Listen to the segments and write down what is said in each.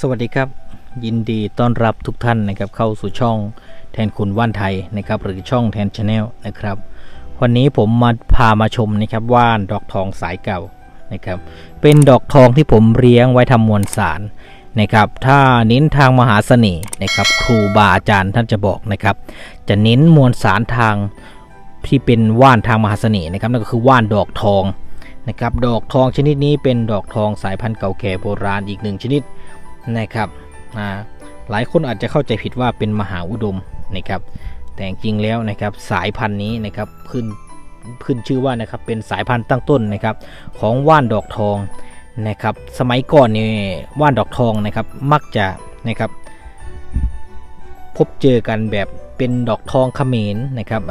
สวัสดีครับ ยินดีต้อนรับทุกท่านนะครับเข้าสู่ช่องแทนคุณว่านไทยนะครับหรือช่องแทนชาแนลนะครับ วันนี้ผมมาพามาชมนะครับว่านดอกทองสายเก่านะครับ เป็นดอกทองที่ผมเลี้ยงไว้ทำมวลสารนะครับ ถ้าเน้นทางมหาเสน่ห์นะครับ ครูบาอาจารย์ท่านจะบอกนะครับ จะเน้นมวลสารทางที่เป็นว่านทางมหาเสน่ห์นะครับนั่นก็คือว่านดอกทองนะครับ ดอกทองชนิดนี้เป็นดอกทองสายพันธุ์เก่าแก่โบราณอีกหนึ่งชนิด นะครับหลายคนอาจจะเข้าใจผิดว่าเป็นมหาอุดมนะครับ แต่จริงแล้วนะครับสายพันธุ์นี้นะครับขึ้นขึ้นชื่อว่านะครับเป็นสายพันธุ์ตั้งต้นนะครับของว่านดอกทองนะครับ สมัยก่อนนี่ว่านดอกทองนะครับมักจะนะครับ พบเจอกันแบบเป็นดอกทองเขมรนะครับ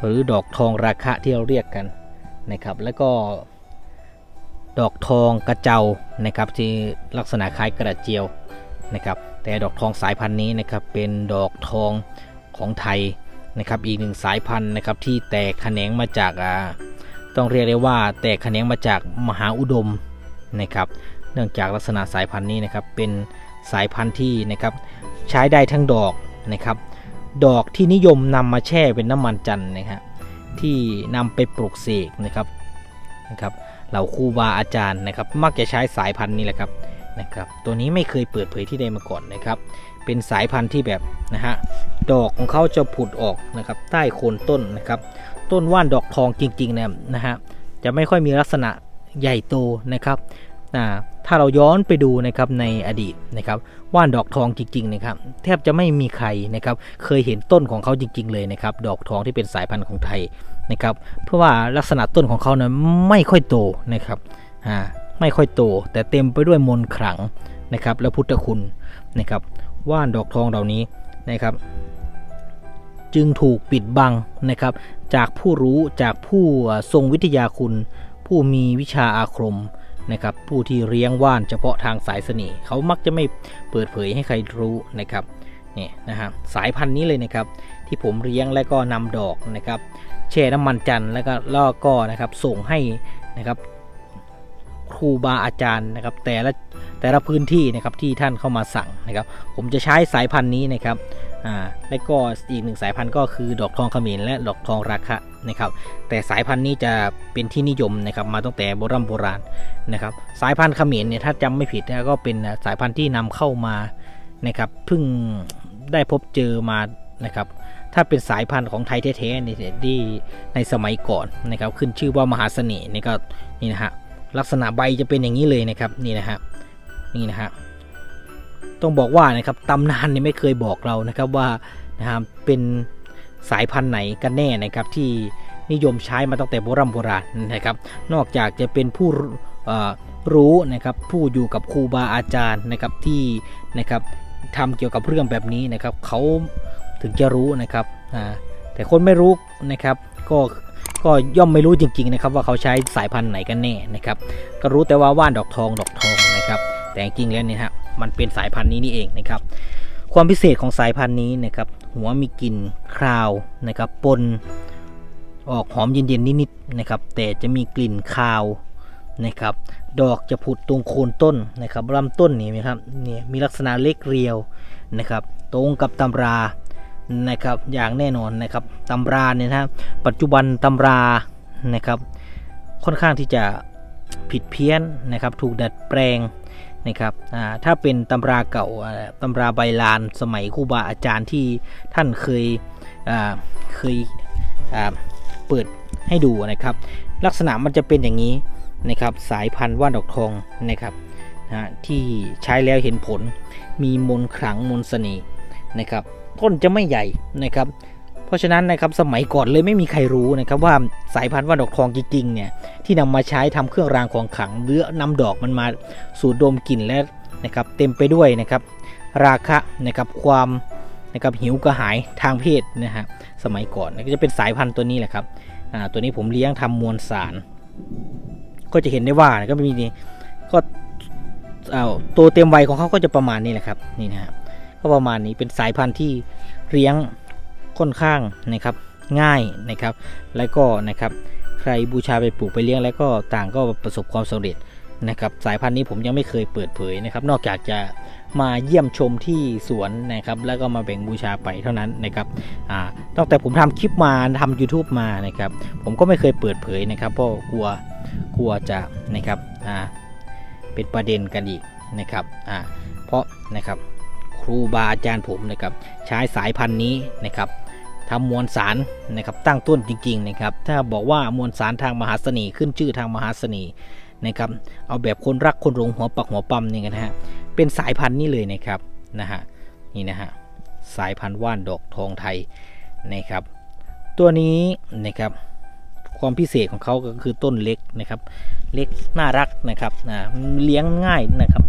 หรือดอกทองราคะที่เราเรียกกันนะครับ แล้วก็ ดอกทองกระเจ้านะครับที่ลักษณะคล้ายกระเจียวนะครับแต่ดอกทองสายพันธุ์นี้นะครับเป็นดอกทองของไทยนะครับอีกหนึ่งสายพันธุ์นะครับที่แตกแขนงมาจากอ่าต้องเรียกได้ว่าแตกแขนงมาจากมหาอุดมนะครับเนื่องจากลักษณะสายพันธุ์นี้นะครับเป็นสายพันธุ์ที่นะครับใช้ได้ทั้งดอกนะครับดอกที่นิยมนำมาแช่เป็นน้ำมันจันทร์นะครับที่นำไปปลูกเสกนะครับนะครับ เหล่าครูบาอาจารย์นะครับ มักจะใช้สายพันธุ์นี้แหละครับนะครับ ตัวนี้ไม่เคยเปิดเผยที่ใดมาก่อนนะครับ เป็นสายพันธุ์ที่แบบนะฮะดอกของเขาจะผุดออกนะครับ ใต้โคนต้นนะครับ ต้นว่านดอกทองจริงๆเนี่ยนะฮะจะไม่ค่อยมีลักษณะใหญ่โตนะครับถ้าเราย้อนไปดูนะครับในอดีตนะครับว่านดอกทองจริงๆนะครับแทบจะไม่มีใครนะครับเคยเห็นต้นของเขาจริง ๆ เลยนะครับดอกทองที่เป็นสายพันธุ์ของไทย นะครับเพราะว่าลักษณะต้นของเขาเนี่ยไม่ค่อยโตนะครับอ่าไม่ค่อยโต แต่เต็มไปด้วยมนต์ขลังนะครับ และพุทธคุณนะครับว่านดอกทองเหล่านี้นะครับ จึงถูกปิดบังนะครับ จากผู้รู้จากผู้ทรงวิทยาคุณ ผู้มีวิชาอาคมนะครับ ผู้ที่เลี้ยงว่านเฉพาะทางสายเสน่ห์เขามักจะไม่เปิดเผยให้ใครรู้นะครับ เนี่ยนะฮะสายพันธุ์นี้เลยนะครับที่ผมเลี้ยงและก็นำดอกนะครับแช่น้ำมันจันทร์แล้วก็ล่อก็นะครับส่งให้นะครับครูบาอาจารย์นะครับแต่ละแต่ละพื้นที่นะครับที่ท่านเข้ามาสั่งนะครับ ผมจะใช้สายพันธุ์นี้นะครับอ่าและก็อีกหนึ่งสายพันธุ์ก็คือดอกทองขมิ้นและดอกทองราคะนะครับ แต่สายพันธุ์นี้จะเป็นที่นิยมนะครับมาตั้งแต่โบราณโบราณนะครับ สายพันธุ์ขมิ้นเนี่ยถ้าจำไม่ผิดนะก็เป็นสายพันธุ์ที่นำเข้ามานะครับเพิ่ง ได้พบเจอมานะครับ ถ้าเป็นสายพันธุ์ของไทยแท้ๆในี่ที่ในสมัยก่อนนะครับ ขึ้นชื่อว่ามหาเสน่ห์นี่ก็นี่นะฮะลักษณะใบจะเป็นอย่างนี้เลยนะครับนี่นะฮะนี่นะฮะต้องบอกว่านะครับตำนานนี่ไม่เคยบอกเรานะครับว่านะครับเป็นสายพันธุ์ไหนกันแน่นะครับที่นิยมใช้มาตั้งแต่โบราณโบราณนะครับ นอกจากจะเป็นผู้รู้นะครับผู้อยู่กับครูบาอาจารย์นะครับที่นะครับ ทำเกี่ยวกับเรื่องแบบนี้นะครับเขาถึงจะรู้นะครับแต่คนไม่รู้นะครับก็ก็ย่อมไม่รู้จริง ๆ นะครับ ว่าเขาใช้สายพันธุ์ไหนกันแน่นะครับ ก็รู้แต่ว่าว่านดอกทองดอกทองนะครับ แต่จริงๆแล้วเนี่ยฮะมันเป็นสายพันธุ์นี้นี่เองนะครับ ความพิเศษของสายพันธุ์นี้นะครับ หัวมีกลิ่นคราวนะครับปนออกหอมเย็นๆนิดๆนะครับ แต่จะมีกลิ่นคาว นะครับ ดอกจะผุดตรงโคนต้นนะครับลำต้นนี่นะครับนี่มีลักษณะเล็กเรียวนะครับ ตรงกับตำรานะครับอย่างแน่นอนนะครับตำราเนี่ยนะปัจจุบันตำรานะครับค่อนข้างที่จะผิดเพี้ยนนะครับถูกดัดแปลงนะครับถ้าเป็นตำราเก่าตำราใบลานสมัยครูบาอาจารย์ที่ท่านเคยเคยเปิดให้ดูนะครับ ลักษณะมันจะเป็นอย่างนี้ นะครับสายพันธุ์ว่านดอกทองนะครับนะที่ใช้แล้วเห็นผลมีมนขลังมนเสน่ห์นะครับต้นจะไม่ใหญ่นะครับ เพราะฉะนั้นนะครับสมัยก่อนเลยไม่มีใครรู้นะครับว่าสายพันธุ์ว่านดอกทองจริงๆเนี่ยที่นำมาใช้ทำเครื่องรางของขลังหรือนำดอกมันมาสูดดมกลิ่นและนะครับเต็มไปด้วยนะครับราคะนะครับความนะครับหิวกระหายทางเพศนะฮะสมัยก่อนก็จะเป็นสายพันธุ์ตัวนี้แหละครับอ่าตัวนี้ผมเลี้ยงทำมวลสาร ก็จะเห็นได้ว่าก็มีนี่ก็เอาตัวเต็มวัยของเขาก็จะประมาณนี้แหละครับนี่นะครับก็ประมาณนี้เป็นสายพันธุ์ที่เลี้ยงค่อนข้างนะครับง่ายนะครับ แล้วก็นะครับใครบูชาไปปลูกไปเลี้ยงแล้วก็ต่างก็ประสบความสำเร็จ นะครับสายพันธุ์นี้ผมยังไม่เคยเปิดเผยนะครับ นอกจากจะมาเยี่ยมชมที่สวนนะครับ แล้วก็มาแบ่งบูชาไปเท่านั้นนะครับอ่าตั้งแต่ผมทำคลิปมาทำ YouTube มานะครับ ผมก็ไม่เคยเปิดเผยนะครับ เพราะกลัวกลัวจะนะครับอ่าเป็นประเด็นกันอีกนะครับอ่าเพราะนะครับครูบาอาจารย์ผมนะครับ ใช้สายพันธุ์นี้นะครับทำมวลสารนะครับตั้งต้นจริง ๆ นะครับ ถ้าบอกว่ามวลสารทางมหาเสน่ห์ขึ้นชื่อทางมหาเสน่ห์ นะครับเอาแบบคนรักคนหลงหัวปักหัวปั๊มนี่กันนะฮะเป็นสายพันธุ์นี้เลยนะครับนะฮะนี่นะฮะสายพันธุ์ว่านดอกทองไทยนะครับ ตัวนี้นะครับความพิเศษของเขาก็คือต้นเล็กนะครับ เล็กน่ารักนะครับนะเลี้ยงง่ายนะครับ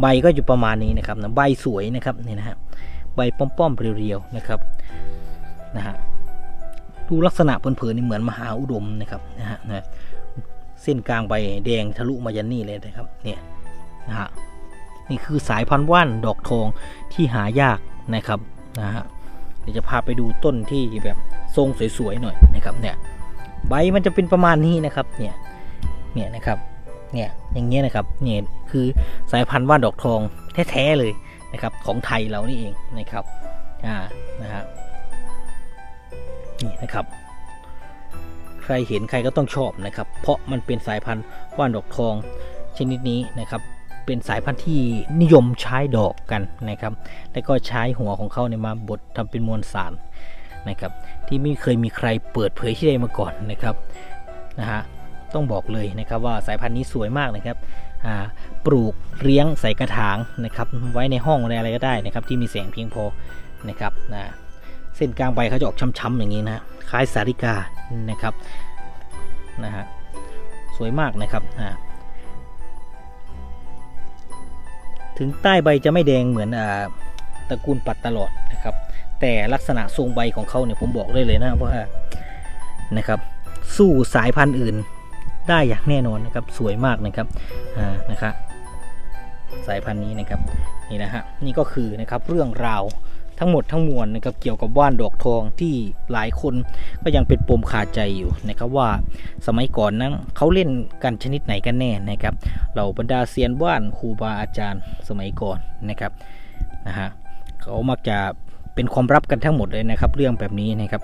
ใบก็อยู่ประมาณนี้นะครับนะใบสวยนะครับนี่นะฮะใบป้อมๆเรียวๆนะครับนะฮะดูลักษณะเผินๆนี่เหมือนมหาอุดมนะครับนะฮะนะ เส้นกลางใบแดงทะลุมายันนี่เลยนะครับเนี่ยนะฮะนี่คือสายพันธุ์ว่านดอกทองที่หายากนะครับนะฮะเดี๋ยวจะพาไปดูต้นที่แบบทรงสวยๆหน่อยนะครับเนี่ยใบมันจะเป็นประมาณนี้นะครับเนี่ยเนี่ยนะครับเนี่ยอย่างเงี้ยนะครับเนี่ยคือสายพันธุ์ว่านดอกทองแท้ๆเลยนะครับของไทยเรานี่เองนะครับอ่านะฮะนี่นะครับ รเห็นใครก็ต้องชอบนะครับ เพราะมันเป็นสายพันธุ์ว่านดอกทองชนิดนี้นะครับ เป็นสายพันธุ์ที่นิยมใช้ดอกกันนะครับ แล้วก็ใช้หัวของเขาเนี่ยมาบดทำเป็นมวลสารนะครับ ที่ไม่เคยมีใครเปิดเผยที่ใดมาก่อนนะครับนะฮะต้องบอกเลยนะครับว่าสายพันธุ์นี้สวยมากนะครับอ่าปลูกเลี้ยงใส่กระถางนะครับ ไว้ในห้องอะไรก็ได้นะครับ ที่มีแสงเพียงพอนะครับนะ เส้นกลางใบเขาจะออกช้ำๆอย่างนี้นะคล้ายสาริกานะครับนะฮะสวยมากนะครับอ่าถึงใต้ใบจะไม่แดงเหมือนอาตระกูลปัดตลอดนะครับ แต่ลักษณะทรงใบของเขาเนี่ยผมบอกได้เลยนะว่านะครับสู้สายพันธุ์อื่นได้อย่างแน่นอนนะครับสวยมากนะครับอ่านะครับสายพันธุ์นี้นะครับนี่นะฮะนี่ก็คือนะครับเรื่องราว ทั้งหมดทั้งมวลนะครับเกี่ยวกับว่านดอกทองที่หลายคนก็ยังเป็นปมคาใจอยู่นะครับว่าสมัยก่อนนั้นเขาเล่นกันชนิดไหนกันแน่นะครับเหล่าบรรดาเซียนว่านครูบาอาจารย์สมัยก่อนนะครับนะฮะเขามักจะเป็นความลับกันทั้งหมดเลยนะครับ เรื่องแบบนี้นะครับ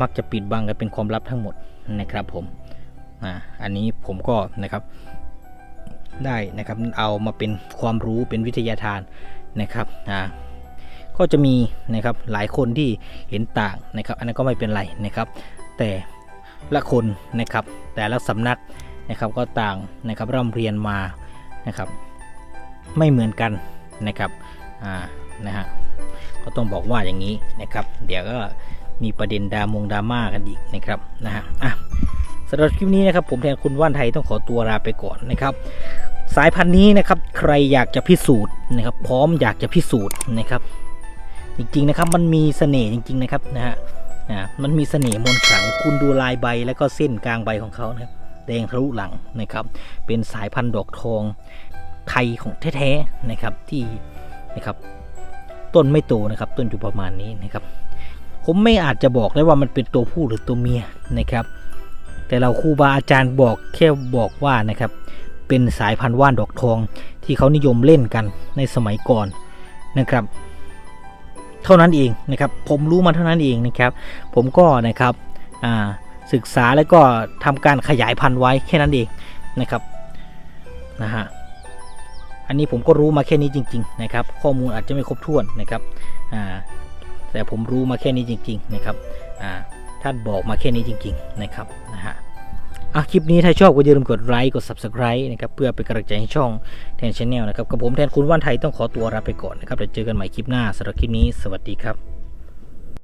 มักจะปิดบังกันเป็นความลับทั้งหมดนะครับผมอ่าอันนี้ผมก็นะครับได้นะครับเอามาเป็นความรู้เป็นวิทยาทานนะครับอ่า ก็จะมีนะครับหลายคนที่เห็นต่างนะครับ อันนั้นก็ไม่เป็นไรนะครับ แต่ละคนนะครับแต่ละสำนักนะครับก็ต่างนะครับร่ำเรียนมานะครับ ไม่เหมือนกันนะครับอ่านะฮะก็ต้องบอกว่าอย่างนี้นะครับ เดี๋ยวก็มีประเด็นดามงดราม่ากันอีกนะครับนะฮะอะสำหรับคลิปนี้นะครับผมแทนคุณว่านไทยต้องขอตัวลาไปก่อนนะครับ สายพันธุ์นี้นะครับใครอยากจะพิสูจน์นะครับ พร้อมอยากจะพิสูจน์นะครับ จริงๆนะครับมันมีเสน่ห์จริง ๆนะครับนะฮะอ่ามันมีเสน่ห์มนต์ขลังคุณดูลายใบแล้วก็เส้นกลางใบของเขานะครับแดงทะลุหลังนะครับ เป็นสายพันธุ์ดอกทองไทยของแท้ๆนะครับที่นะครับ ต้นไม่โตนะครับ ต้นอยู่ประมาณนี้นะครับ ผมไม่อาจจะบอกได้ว่ามันเป็นตัวผู้หรือตัวเมียนะครับ แต่เราครูบาอาจารย์บอกแค่บอกว่านะครับ เป็นสายพันธุ์ว่านดอกทองที่เขานิยมเล่นกันในสมัยก่อนนะครับ เท่านั้นเองนะครับ ผมรู้มาเท่านั้นเองนะครับ ผมก็นะครับศึกษาแล้วก็ทำการขยายพันธุ์ไว้แค่นั้นเองนะครับนะฮะอันนี้ผมก็รู้มาแค่นี้จริง ๆ นะครับ ข้อมูลอาจจะไม่ครบถ้วนนะครับแต่ผมรู้มาแค่นี้จริง ๆ นะครับท่านบอกมาแค่นี้จริง ๆ นะครับนะฮะ อะคลิปนี้ถ้าชอบก็อย่าลืมกดไลค์กด subscribe นะครับเพื่อเป็นกำลังใจให้ช่องแทนชาแนลนะครับกับผมแทนคุณว่านไทยต้องขอตัวลาไปก่อนนะครับเดี๋ยวเจอกันใหม่คลิปหน้าสำหรับคลิปนี้สวัสดีครับ